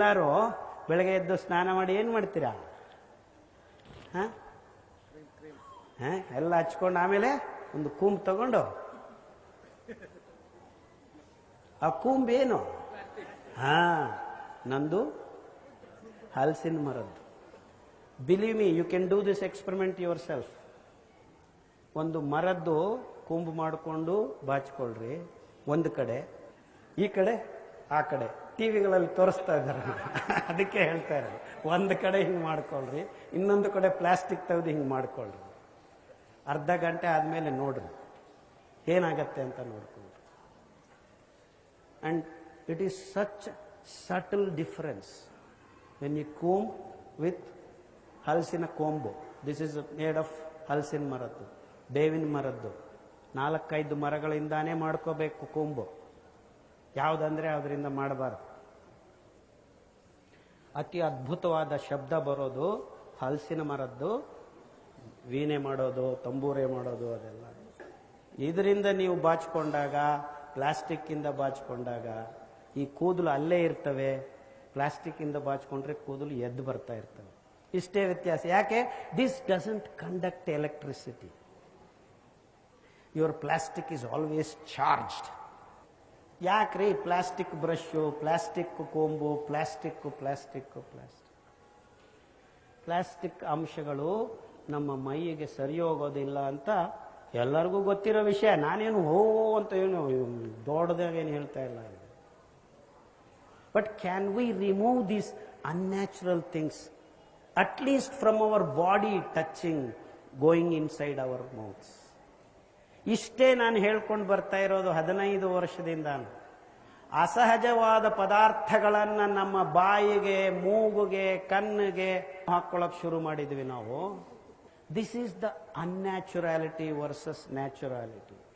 ನೀವೆಲ್ಲರೂ ಬೆಳಗ್ಗೆ ಎದ್ದು ಸ್ನಾನ ಮಾಡಿ ಏನು ಮಾಡ್ತೀರಾ? ಹ? ಎಲ್ಲ ಹಚ್ಕೊಂಡು ಆಮೇಲೆ ಒಂದು ಕೂಂಬ್ ತಗೊಂಡು. ಆ ಕೂಂಬ್ ಏನು? ಹಾ, ನಂದು ಹಲಸಿನ ಮರದ್ದು. Believe me you can do this experiment yourself ಒಂದು ಮರದ್ದು ಕೂಂಬ್ ಮಾಡಿಕೊಂಡು ಬಾಚ್ಕೊಳ್ರಿ. ಒಂದು ಕಡೆ, ಈ ಕಡೆ, ಆ ಕಡೆ. ಟಿವಿಗಳಲ್ಲಿ ತೋರಿಸ್ತಾ ಇದ್ದಾರೆ. ಅದಕ್ಕೆ ಹೇಳ್ತಾ ಇರೋದು. ಒಂದು ಕಡೆ ಹಿಂಗೆ ಮಾಡ್ಕೊಳ್ರಿ, ಇನ್ನೊಂದು ಕಡೆ ಪ್ಲಾಸ್ಟಿಕ್ ತೆಗೆದು ಹಿಂಗೆ ಮಾಡ್ಕೊಳ್ರಿ. ಅರ್ಧ ಗಂಟೆ ಆದಮೇಲೆ ನೋಡ್ರಿ. ಏನಾಗತ್ತೆ ಅಂತ ನೋಡ್ಕೊಂಡ್ರಿ and it is such subtle difference when you comb with ಹಲಸಿನ ಕೋಂಬು. ದಿಸ್ ಇಸ್ ಮೇಡ್ ಆಫ್ ಹಲಸಿನ ಮರದ್ದು, ಬೇವಿನ ಮರದ್ದು. ನಾಲ್ಕೈದು ಮರಗಳಿಂದಾನೇ ಮಾಡ್ಕೋಬೇಕು ಕೊಂಬು. ಯಾವುದಂದ್ರೆ ಅದರಿಂದ ಮಾಡಬಾರ್ದು. ಅತಿ ಅದ್ಭುತವಾದ ಶಬ್ದ ಬರೋದು, ಹಲಸಿನ ಮರದ್ದು, ವೀಣೆ ಮಾಡೋದು, ತಂಬೂರೆ ಮಾಡೋದು, ಅದೆಲ್ಲ. ಇದರಿಂದ ನೀವು ಬಾಚಿಕೊಂಡಾಗ ಪ್ಲಾಸ್ಟಿಕ್ಕಿಂದ ಬಾಚಿಕೊಂಡಾಗ, ಈ ಕೂದಲು ಅಲ್ಲೇ ಇರ್ತವೆ. ಪ್ಲಾಸ್ಟಿಕ್ಕಿಂದ ಬಾಚಿಕೊಂಡ್ರೆ ಕೂದಲು ಎದ್ದು ಬರ್ತಾ ಇರ್ತವೆ. ಇಷ್ಟೇ ವ್ಯತ್ಯಾಸ. ಯಾಕೆ? This doesn't conduct electricity your plastic is always charged ಯಾಕ್ರಿ? ಪ್ಲಾಸ್ಟಿಕ್ ಬ್ರಷು ಪ್ಲಾಸ್ಟಿಕ್ ಕೊಂಬು, ಪ್ಲಾಸ್ಟಿಕ್ ಪ್ಲಾಸ್ಟಿಕ್ ಪ್ಲಾಸ್ಟಿಕ್. ಪ್ಲಾಸ್ಟಿಕ್ ಅಂಶಗಳು ನಮ್ಮ ಮೈಯಿಗೆ ಸರಿ ಹೋಗೋದಿಲ್ಲ ಅಂತ ಎಲ್ಲರಿಗೂ ಗೊತ್ತಿರೋ ವಿಷಯ. ನಾನೇನು ಹೋ ಅಂತ ಏನು ದೊಡ್ಡದಾಗೇನು ಹೇಳ್ತಾ ಇಲ್ಲ. But can we remove these unnatural things at least from our body touching going inside our mouths ಇಷ್ಟೇ ನಾನು ಹೇಳ್ಕೊಂಡು ಬರ್ತಾ ಇರೋದು ಹದಿನೈದು ವರ್ಷದಿಂದ ಅಸಹಜವಾದ ಪದಾರ್ಥಗಳನ್ನು ನಮ್ಮ ಬಾಯಿಗೆ, ಮೂಗುಗೆ, ಕಣ್ಣಿಗೆ ಹಾಕೊಳ್ಳೋಕೆ ಶುರು ಮಾಡಿದ್ವಿ ನಾವು. This is the unnaturality versus naturality